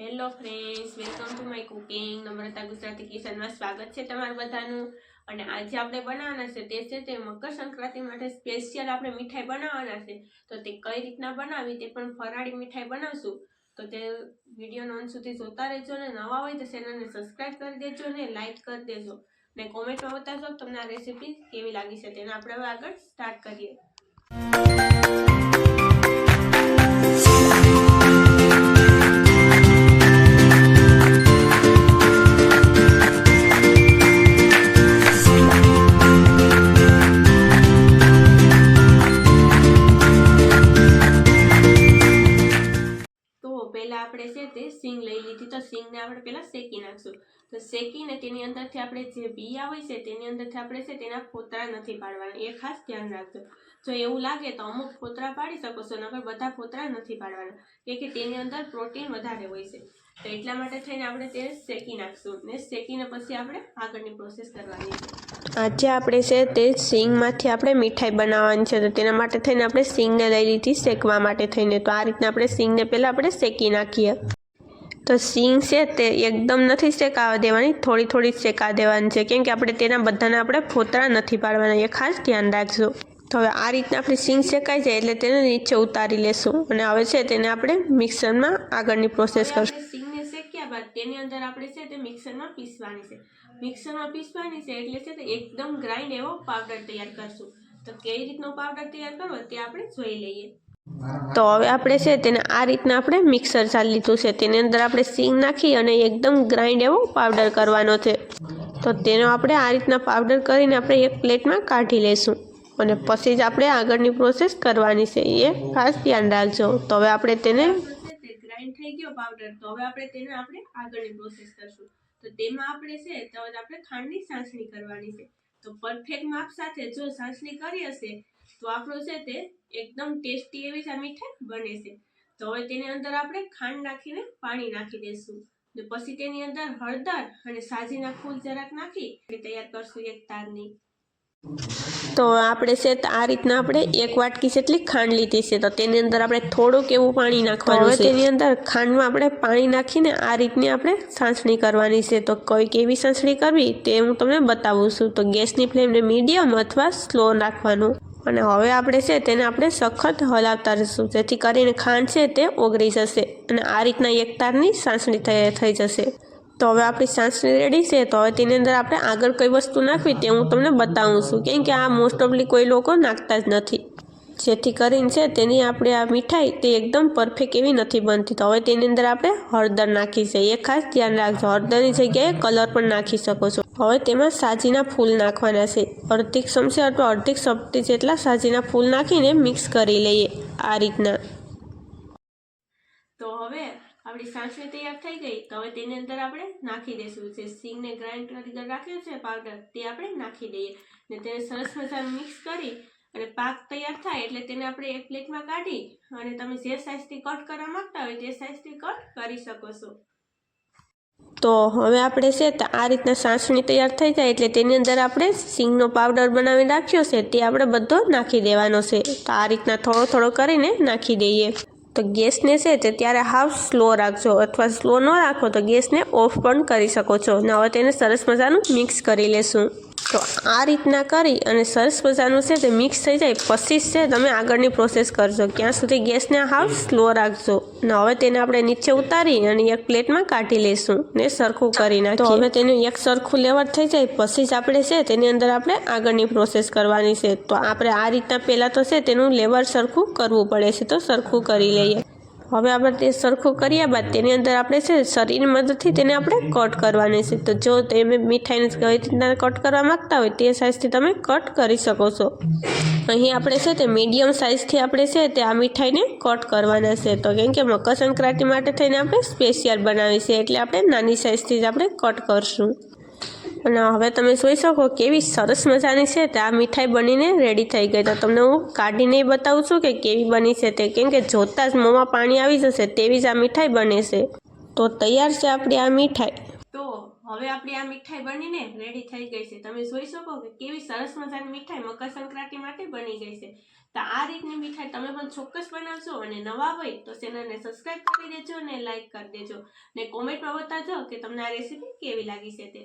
Hello friends, welcome to my cooking. Namrata Gujarati કિચનમાં સ્વાગત છે તમારું બધાનું. અને આજે આપણે બનાવવાના છે તે છે તે મકર સંક્રાંતિ માટે સ્પેશિયલ આપણે મીઠાઈ બનાવવાના છે. તો તે કઈ રીતના બનાવી તે પણ ફરાળી મીઠાઈ બનાવશું. તો તે વિડીયોનો અંત સુધી જોતા રહેજો ને નવા હોય તો ચેનલને સબસ્ક્રાઈબ કરી દેજો ને લાઇક કરી દેજો. ને કોમેન્ટમાં બતાવજો તમને આ રેસીપી કેવી લાગી છે. તેને આપણે હવે આગળ સ્ટાર્ટ કરીએ. લીધી આપણે પહેલાં શેકી નાખશું. તો શેકીને તેની અંદરથી આપણે જે બિયા હોય છે, તેની અંદરથી આપણે છે તેના ફોતરા નથી પાડવાના. એ ખાસ ધ્યાન રાખજો. જો એવું લાગે તો અમુક ફોતરા પાડી શકો છો, નકર બધા ફોતરા નથી પાડવાના. કે કે તેની અંદર પ્રોટીન વધારે હોય છે. તો એટલા માટે થઈને આપણે તેને શેકી નાખશું ને શેકીને પછી આપણે આગળની પ્રોસેસ કરવાની છે. આજે આપણે છે તે સિંગમાંથી આપણે મીઠાઈ બનાવવાની છે, તો તેના માટે થઈને આપણે સિંગને લઈ લીધી શેકવા માટે થઈને. તો આ રીતના આપણે સિંગને પહેલાં આપણે શેકી નાખીએ. તો સિંગ છે તે એકદમ નથી શેકાવા દેવાની થોડી થોડી શેકા દેવાની છે. કેમ કે આપણે તેના બધાને આપણે ફોતરા નથી પાડવાના એ ખાસ ધ્યાન રાખજો. તો હવે આ રીતના આપણી સિંગ શેકાઈ જાય એટલે તેને નીચે ઉતારી લેશું અને હવે છે તેને આપણે મિક્સરમાં આગળની પ્રોસેસ કરશું. સિંગને શેક્યા બાદ તેની અંદર આપણે છે તે મિક્સરમાં પીસવાની છે. મિક્સરમાં પીસવાની છે એટલે છે તે એકદમ ગ્રાઇન્ડ એવો પાવડર તૈયાર કરશું. તો કેવી રીતનો પાવડર તૈયાર કરવો તે આપણે જોઈ લઈએ. તો હવે આપણે છે તેને આ રીતના આપણે મિક્સર ચાલી લીધું છે. તેની અંદર આપણે સિંગ નાખી અને એકદમ ગ્રાઇન્ડ એવો પાવડર કરવાનો છે. તો તેનો આપણે આ રીતના પાવડર કરીને આપણે એક પ્લેટમાં કાઢી લઈશું. અને પછી જ આપણે આગળની પ્રોસેસ કરવાની છે. એ ખાસ ધ્યાન રાખજો. તો હવે આપણે તેને ગ્રાઇન્ડ થઈ ગયો પાવડર તો હવે આપણે તેને આપણે આગળની પ્રોસેસ કરશું. તો તેમાં આપણે છે તો આપણે ખાંડની સાસણી કરવાની છે. તો પરફેક્ટ માપ સાથે જો સાસણી કરી હશે તો આપણું છે તે એકદમ ટેસ્ટી એવી આ મીઠાઈ બને છે. તો હવે તેની અંદર આપણે ખાંડ નાખીને પાણી નાખી દઈશું. ને પછી તેની અંદર હળદર અને સાજીના ફૂલ જરાક નાખી તૈયાર કરશું એક તારની. તો આપણે છે આ રીતના આપણે એક વાટકી જેટલી ખાંડ લીધી છે. તો તેની અંદર આપણે થોડુંક એવું પાણી નાખવાનું છે. તેની અંદર ખાંડમાં આપણે પાણી નાખીને આ રીતની આપણે સાંસણી કરવાની છે. તો કઈ કેવી સાંસણી કરવી તે હું તમને બતાવું છું. તો ગેસની ફ્લેમને મીડિયમ અથવા સ્લો રાખવાનું. અને હવે આપણે છે તેને આપણે સખત હલાવતા રહીશું. જેથી કરીને ખાંડ છે તે ઓગળી જશે અને આ રીતના એક તારની સાંસણી થઈ જશે. તો હવે આપણી સાંસણી રેડી છે, તો હવે તેની અંદર આપણે આગળ કઈ વસ્તુ નાખવી તે હું તમને બતાવું છું. કેમ કે આ મોસ્ટ ઓફલી કોઈ લોકો નાખતા જ નથી. જેથી કરીને છે તેની આપણે આ મીઠાઈ તે એકદમ પરફેક્ટ એવી નથી બનતી. તો હવે તેની અંદર આપણે હળદર નાખી છે. એ ખાસ ધ્યાન રાખજો. હળદરની જગ્યાએ કલર પણ નાખી શકો છો. હવે તેમાં સાજીના ફૂલ નાખવાના છે. અડધી ચમચી અથવા અડધી ચપટી જેટલા સાજીના ફૂલ નાખીને મિક્સ કરી લઈએ આ રીતના. તો હવે આપણી સાસવે તૈયાર થઈ ગઈ. તો હવે તેની અંદર આપણે નાખી દઈશું. જે સિંગને ગ્રાઇન્ડ કરી રાખ્યો છે પાવડર, તે આપણે નાખી દઈએ. ને તેને સરસ મજાનું મિક્સ કરી અને પાક તૈયાર થાય એટલે તેને આપણે એક પ્લેટમાં કાઢી અને તમે જે સાઇઝથી કટ કરવા માગતા હોય તે સાઇઝથી કટ કરી શકો છો. તો હવે આપણે છે તો આ રીતના સાસણી તૈયાર થઈ જાય એટલે તેની અંદર આપણે સિંગનો પાવડર બનાવી રાખ્યો છે તે આપણે બધો નાખી દેવાનો છે. તો આ રીતના થોડો થોડો કરીને નાખી દઈએ. તો ગેસને છે તે ત્યારે હાફ સ્લો રાખજો અથવા સ્લો ન રાખો તો ગેસને ઓફ પણ કરી શકો છો. ને હવે તેને સરસ મજાનું મિક્સ કરી લેશું. તો આ રીતના કરી અને સરસ મજાનું છે તે મિક્સ થઈ જાય. પછી છે તમે આગળની પ્રોસેસ કરજો. ક્યાં સુધી ગેસને હાફ સ્લો રાખજો. ને હવે તેને આપણે નીચે ઉતારી અને એક પ્લેટમાં કાઢી લઈશું ને સરખું કરી નાખીએ. તો હવે તેનું એક સરખું લેવર થઈ જાય. પછી જ આપણે છે તેની અંદર આપણે આગળની પ્રોસેસ કરવાની છે. તો આપણે આ રીતના પહેલાં તો છે તેનું લેવર સરખું કરવું પડે છે. તો સરખું કરી લઈએ. હવે આપણે તે સરખું કર્યા બાદ તેની અંદર આપણે છે શરીરની મદદથી તેને આપણે કટ કરવાની છે. તો જો તમે મીઠાઈને કઈ રીતના કટ કરવા માગતા હોય તે સાઇઝથી તમે કટ કરી શકો છો. અહીં આપણે છે તે મીડિયમ સાઇઝથી આપણે છે તે આ મીઠાઈને કટ કરવાના છે. તો કેમ કે મકર સંક્રાંતિ માટે થઈને આપણે સ્પેશિયલ બનાવી છે એટલે આપણે નાની સાઇઝથી જ આપણે કટ કરશું. અને હવે તમે જોઈ શકો કેવી સરસ મજાની છે તે આ મીઠાઈ બનીને રેડી થઈ ગઈ. તો તમને હું કાઢીને બતાવું છું કે કેવી બની છે તે. કેમ કે જોતાં જ મોંમાં પાણી આવી જશે તેવી જ આ મીઠાઈ બને છે. તો તૈયાર છે આપણી આ મીઠાઈ. તો હવે આપણી આ મીઠાઈ બનીને રેડી થઈ ગઈ છે. તમે જોઈ શકો કે કેવી સરસ મજાની મીઠાઈ મકર સંક્રાંતિ માટે બની ગઈ છે. તો આ રીતની મીઠાઈ તમે પણ ચોક્કસ બનાવજો અને નવા હોય તો ચેનલને સબસ્ક્રાઇબ કરી દેજો અને લાઈક કરી દેજો. ને કોમેન્ટમાં બતાવજો કે તમને આ રેસીપી કેવી લાગી છે તે.